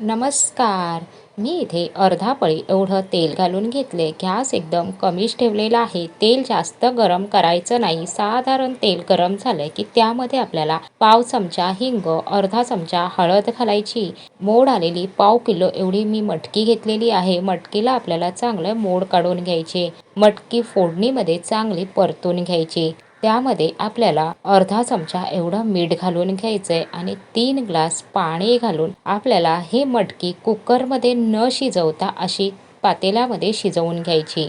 नमस्कार. मी इथे अर्धा पळी एवढं तेल घालून घेतले. गॅस एकदम कमीच ठेवलेला आहे. तेल जास्त गरम करायचं नाही. साधारण तेल गरम झालं की त्यामध्ये आपल्याला पाव चमचा हिंग अर्धा चमचा हळद घालायची. मोड आलेली पाव किलो एवढी मी मटकी घेतलेली आहे. मटकीला आपल्याला चांगलं मोड काढून घ्यायचे. मटकी फोडणीमध्ये चांगली परतून घ्यायची. त्यामध्ये आपल्याला अर्धा चमचा एवढं मीठ घालून घ्यायचं आहे आणि तीन ग्लास पाणी घालून आपल्याला ही मटकी कुकरमध्ये न शिजवता अशी पातेल्यामध्ये शिजवून घ्यायची.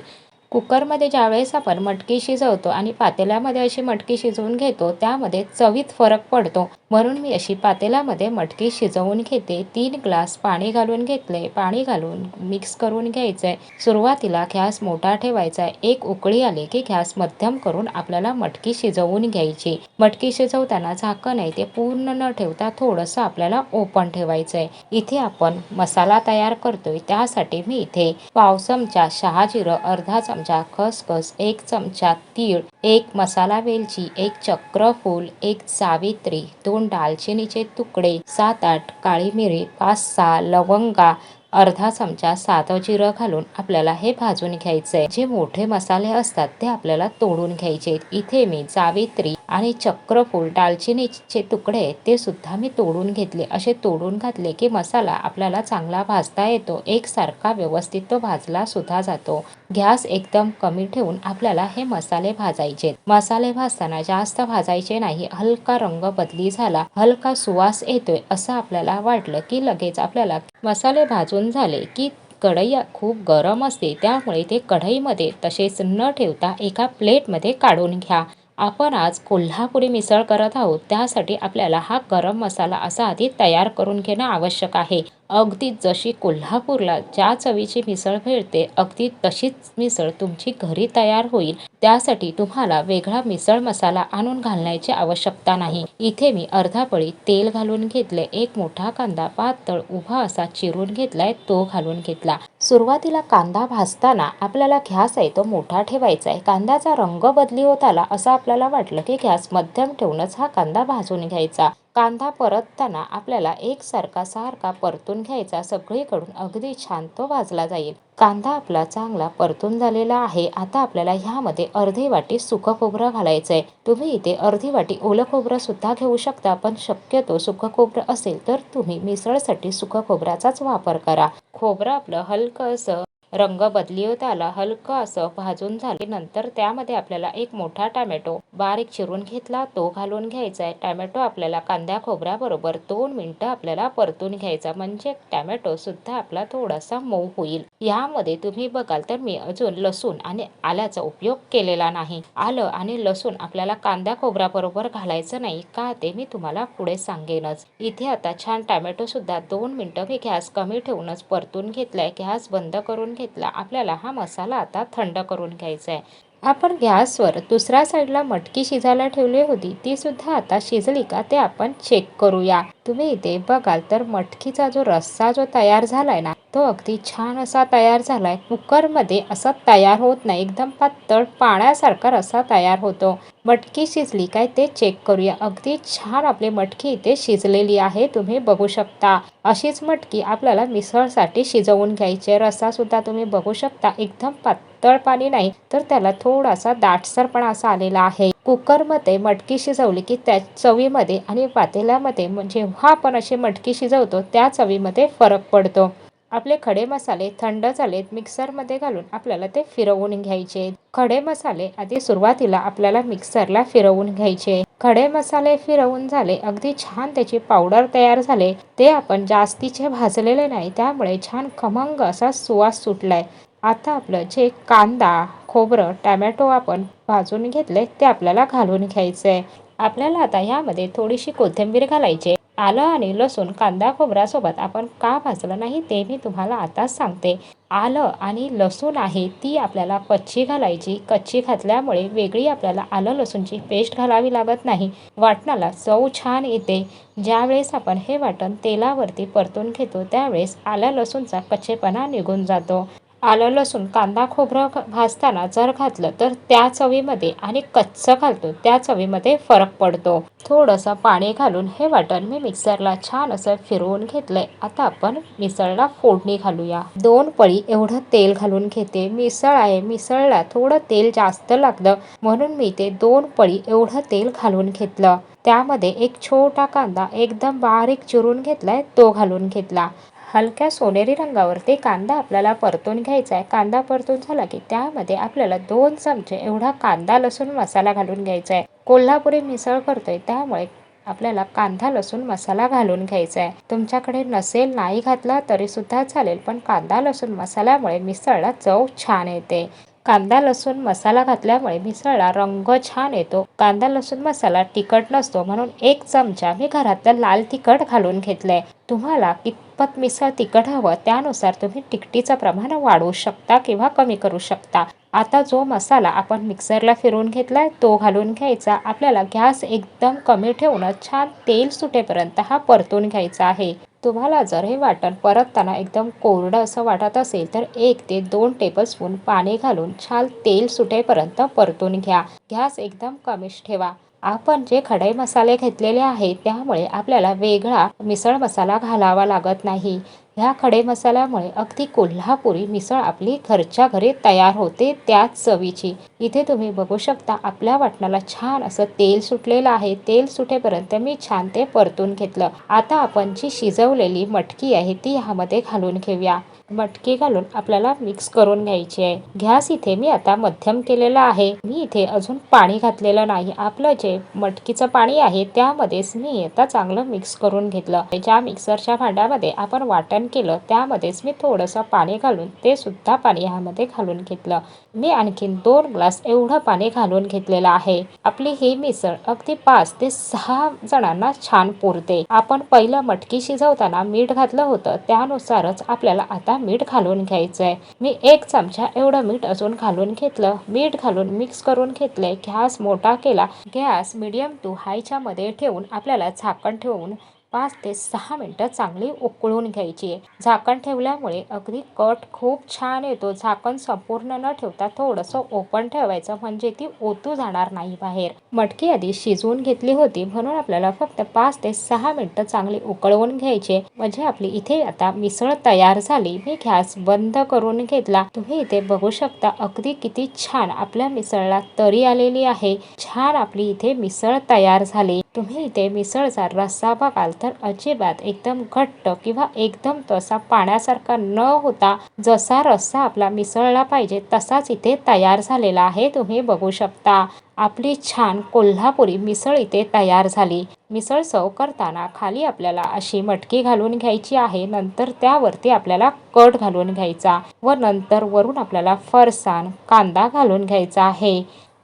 कुकरमध्ये ज्यावेळेस आपण मटकी शिजवतो आणि पातेल्यामध्ये अशी मटकी शिजवून घेतो त्यामध्ये चवीत फरक पडतो. म्हणून मी अशी पातेल्यामध्ये मटकी शिजवून घेते. तीन ग्लास पाणी घालून घेतले. पाणी घालून मिक्स करून घ्यायचं आहे सुरुवातीला गॅस मोठा ठेवायचा आहे एक उकळी आली की गॅस मध्यम करून आपल्याला मटकी शिजवून घ्यायची. मटकी शिजवताना झाकण आहे ते पूर्ण न ठेवता थोडंसं आपल्याला ओपन ठेवायचं आहे इथे आपण मसाला तयार करतोय. त्यासाठी मी इथे पाव चमचा शहा जिरं अर्धा चमचा खसखस एक चमचा तीळ एक मसाला वेलची एक चक्रफूल एक सावित्री दोन दालचिनीचे तुकडे सात आठ काळी मिरी पाच सहा लवंगा अर्धा चमचा साधं जिरं घालून आपल्याला हे भाजून घ्यायचंय. जे मोठे मसाले असतात ते आपल्याला तोडून घ्यायचे इथे मी जावित्री आणि चक्रफूल दालचिनीचे तुकडे ते सुद्धा मी तोडून घेतले. असे तोडून घातले की मसाला आपल्याला चांगला भाजता येतो. एकसारखा व्यवस्थित तो भाजला सुद्धा जातो. गॅस एकदम कमी ठेवून आपल्याला हे मसाले भाजायचे. मसाले भाजताना जास्त भाजायचे नाही. हलका रंग बदली झाला. हलका सुवास येतोय असं आपल्याला वाटलं की लगेच आपल्याला मसाले भाजून झाले की कढई खूप गरम असते. त्यामुळे ते कढईमध्ये तसेच न ठेवता एका प्लेटमध्ये काढून घ्या. आपण आज कोल्हापुरी मिसळ करत आहोत त्यासाठी आपल्याला हा गरम मसाला असा आधी तयार करून घेणं आवश्यक आहे. अगदी जशी कोल्हापूरला ज्या चवीची मिसळ मिळते अगदी तशीच मिसळ तुमची घरी तयार होईल. त्यासाठी तुम्हाला वेगळा मिसळ मसाला आणून घालण्याची आवश्यकता नाही. इथे मी अर्धा पळी तेल घालून घेतले एक मोठा कांदा पातळ उभा असा चिरून घेतलाय तो घालून घेतला. सुरुवातीला कांदा भाजताना आपल्याला घ्यास आहे तो मोठा ठेवायचा आहे. कांद्याचा रंग बदली होत आला असं आपल्याला वाटलं की गॅस मध्यम ठेवूनच हा कांदा भाजून घ्यायचा. कांदा परतताना आपल्याला एकसारखा सारखा परतून घ्यायचा सगळीकडून अगदी छान तो भाजला जाईल. कांदा आपला चांगला परतून झालेला आहे. आता आपल्याला ह्यामध्ये अर्धी वाटी सुकं खोबरं घालायचं आहे तुम्ही इथे अर्धी वाटी ओलं खोबरं सुद्धा घेऊ शकता पण शक्यतो सुकं खोबरं असेल तर तुम्ही मिसळसाठी सुकं खोबऱ्याचाच वापर करा. खोबरं आपलं हलकं असं रंग बदली होत आला हलकं असं भाजून झाले नंतर त्यामध्ये आपल्याला एक मोठा टॅमॅटो बारीक चिरून घेतला तो घालून घ्यायचा आहे टॅमॅटो आपल्याला कांद्या खोबऱ्याबरोबर दोन मिनटं आपल्याला परतून घ्यायचा. म्हणजे टॅमॅटो सुद्धा आपला थोडासा मऊ होईल. यामध्ये तुम्ही बघाल तर मी अजून लसूण आणि आल्याचा उपयोग केलेला नाही. आलं आणि लसूण आपल्याला कांद्या खोबऱ्याबरोबर घालायचं नाही का ते मी तुम्हाला पुढे सांगेनच. इथे आता छान टॅमॅटो सुद्धा दोन मिनटं मी गॅस कमी ठेवूनच परतून घेतलाय. गॅस बंद करून घेतला. आपल्याला हा मसाला आता थंड करून घ्यायचा आहे आपण गॅसवर दुसऱ्या साईडला मटकी शिजायला ठेवली होती ती सुद्धा आता शिजली का ते आपण चेक करूया. तुम्ही इथे बघाल तर मटकीचा जो रस्सा जो तयार झालाय ना तो अगदी छान असा तयार झालाय. कुकरमध्ये असा तयार होत नाही एकदम पातळ पाण्यासारखा रस्सा तयार होतो. मटकी शिजली काय ते चेक करूया. अगदी छान आपली मटकी इथे शिजलेली आहे तुम्ही बघू शकता. अशीच मटकी आपल्याला मिसळसाठी शिजवून घ्यायची रस्सा सुद्धा तुम्ही बघू शकता एकदम पातळ पाणी नाही तर त्याला थोडासा दाटसरपणा असा आलेला आहे. कुकरमध्ये मटकी शिजवली की त्या चवीमध्ये आणि पातेल्यामध्ये जेव्हा आपण अशी मटकी शिजवतो त्या चवीमध्ये फरक पडतो. आपले खडे मसाले थंड झालेत मिक्सरमध्ये घालून आपल्याला ते फिरवून घ्यायचे. खडे मसाले आधी सुरुवातीला आपल्याला मिक्सरला फिरवून घ्यायचे. खडे मसाले फिरवून झाले अगदी छान त्याची पावडर तयार झाले. ते आपण जास्तीचे भाजलेले नाही त्यामुळे छान खमंग असा सुवास सुटलाय. आता आपलं जे कांदा खोबरं टॅमॅटो आपण भाजून घेतले ते आपल्याला घालून घ्यायचं आहे आपल्याला आता यामध्ये थोडीशी कोथिंबीर घालायची आलं आणि लसूण कांदा खोबऱ्यासोबत आपण का भाजलं नाही ते मी तुम्हाला आताच सांगते. आलं आणि लसूण आहे ती आपल्याला कच्ची घालायची. कच्ची घातल्यामुळे वेगळी आपल्याला आलं लसूणची पेस्ट घालावी लागत नाही. वाटणाला चव छान येते. ज्यावेळेस आपण हे वाटण तेलावरती परतून घेतो त्यावेळेस आल्या लसूणचा कच्चेपणा निघून जातो. आलं लसूण कांदा खोबरं भाजताना जर घातलं तर त्या चवीमध्ये आणि कच्चं घालतो त्या चवीमध्ये फरक पडतो. थोडंसं पाणी घालून हे वाटण मी मिक्सरला छान असं फिरवून घेतलंय. आता आपण मिसळला फोडणी घालूया. दोन पळी एवढं तेल घालून घेते. मिसळ आहे मिसळला थोडं तेल जास्त लागलं म्हणून मी ते दोन पळी एवढं तेल घालून घेतलं. त्यामध्ये एक छोटा कांदा एकदम बारीक चिरून घेतलाय तो घालून घेतला. हलक्या सोनेरी रंगावरती कांदा आपल्याला परतून घ्यायचा आहे कांदा परतून झाला की त्यामध्ये आपल्याला दोन चमचे एवढा कांदा लसूण मसाला घालून घ्यायचा आहे कोल्हापुरी मिसळ करतोय त्यामुळे आपल्याला कांदा लसूण मसाला घालून घ्यायचा आहे तुमच्याकडे नसेल नाही घातला तरी सुद्धा चालेल पण कांदा लसूण मसाल्यामुळे मिसळला चव छान येते. कांदा लसूण मसाला घातल्यामुळे मिसळला रंग छान येतो. कांदा लसूण मसाला तिखट नसतो म्हणून एक चमचा मी घरातलं लाल तिखट घालून घेतलंय. तुम्हाला कितपत मिसळ तिखट हवं त्यानुसार तुम्ही तिखटीचं प्रमाण वाढवू शकता किंवा कमी करू शकता. आता जो मसाला आपण मिक्सरला फिरवून आहे तो घालून घ्यायचा. आपल्याला गॅस एकदम कमी ठेवून छान तेल सुटेपर्यंत हा परतून घ्यायचा आहे. तुम्हाला जर हे वाटण परतताना एकदम कोरडं असं वाटत असेल तर एक ते दोन टेबलस्पून पाणी घालून छान तेल सुटेपर्यंत परतून घ्या. गॅस एकदम कमीच ठेवा. आपण जे खडे मसाले घेतलेले आहेत त्यामुळे आपल्याला वेगळा मिसळ मसाला घालावा लागत नाही. ह्या खडे मसाल्यामुळे अगदी कोल्हापुरी मिसळ आपली घरच्या घरी तयार होते त्याच चवीची. इथे तुम्ही बघू शकता आपल्या वाटणाला छान असं तेल सुटलेलं आहे. तेल सुटेपर्यंत मी छान ते परतून घेतलं. आता आपण जी शिजवलेली मटकी आहे ती ह्यामध्ये घालून घेऊया. मटकी घालून आपल्याला मिक्स करून घ्यायची आहे. गॅस इथे मी आता मध्यम केलेला आहे. मी इथे अजून पाणी घातलेलं नाही. आपलं जे मटकीचं पाणी आहे त्यामध्येच मी आता चांगलं मिक्स करून घेतलं. ज्या मिक्सरच्या भांड्यामध्ये आपण वाटण केलं त्यामध्येच मी थोडंसं पाणी घालून ते सुद्धा पाणी ह्यामध्ये घालून घेतलं. मी आणखीन दोन ग्लास एवढं पाणी घालून घेतलेलं आहे. आपली ही मिसळ अगदी पाच ते सहा जणांना छान पुरते. आपण पहिलं मटकी शिजवताना मीठ घातलं होतं त्यानुसारच आपल्याला आता मीठ घालून घ्यायचंय. मी एक चमचा एवढं मीठ अजून घालून घेतलं. मीठ घालून मिक्स करून घेतले गॅस मोठा केला. गॅस मिडियम टू हायच्या मध्ये ठेवून आपल्याला झाकण ठेवून पाच ते सहा मिनटं चांगली उकळून घ्यायची. आहे झाकण ठेवल्यामुळे अगदी कट खूप छान येतो. झाकण संपूर्ण न ठेवता थोडंसं ओपन ठेवायचं म्हणजे ती ओतू जाणार नाही बाहेर. मटकी आधी शिजवून घेतली होती. म्हणून आपल्याला फक्त पाच ते सहा मिनटं चांगली उकळवून घ्यायची. म्हणजे आपली इथे आता मिसळ तयार झाली. मी गॅस बंद करून घेतला. तुम्ही इथे बघू शकता अगदी किती छान आपल्या मिसळला तरी आलेली आहे. छान आपली इथे मिसळ तयार झाली. तुम्ही इथे मिसळचा रस्सा बघाल तर अजिबात एकदम घट्ट किंवा एकदम तसा पाण्यासारखा न होता जसा रस्सा आपला मिसळला पाहिजे तसाच इथे तयार झालेला आहे. तुम्ही बघू शकता आपली छान कोल्हापुरी मिसळ इथे तयार झाली. मिसळ सव करताना खाली आपल्याला अशी मटकी घालून घ्यायची आहे नंतर त्यावरती आपल्याला कट घालून घ्यायचा व नंतर वरून आपल्याला फरसाण कांदा घालून घ्यायचा आहे.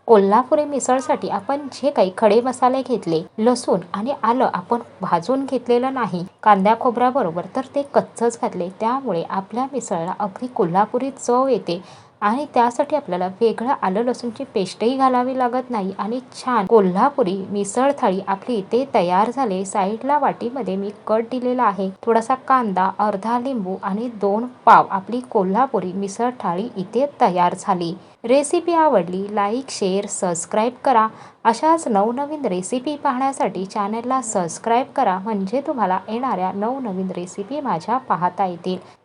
कोल्हापुरी मिसळसाठी आपण जे काही खडे मसाले घेतले लसूण आणि आलं आपण भाजून घेतलेलं नाही. कांद्या खोबऱ्याबरोबर तर ते कच्चच घातले. त्यामुळे आपल्या मिसळला अगदी कोल्हापुरी चव येते. आणि त्यासाठी आपल्याला वेगळं आलं लसूणची पेस्टही घालावी लागत नाही. आणि छान कोल्हापुरी मिसळ थाळी आपली इथे तयार झाले. साईडला वाटीमध्ये मी कट दिलेला आहे. थोडासा कांदा अर्धा लिंबू आणि दोन पाव आपली कोल्हापुरी मिसळ थाळी इथे तयार झाली. रेसिपी आवडली लाईक शेअर सबस्क्राईब करा. अशाच नवनवीन रेसिपी पाहण्यासाठी चॅनलला सबस्क्राईब करा. म्हणजे तुम्हाला येणाऱ्या नवनवीन रेसिपी माझ्या पाहता येतील.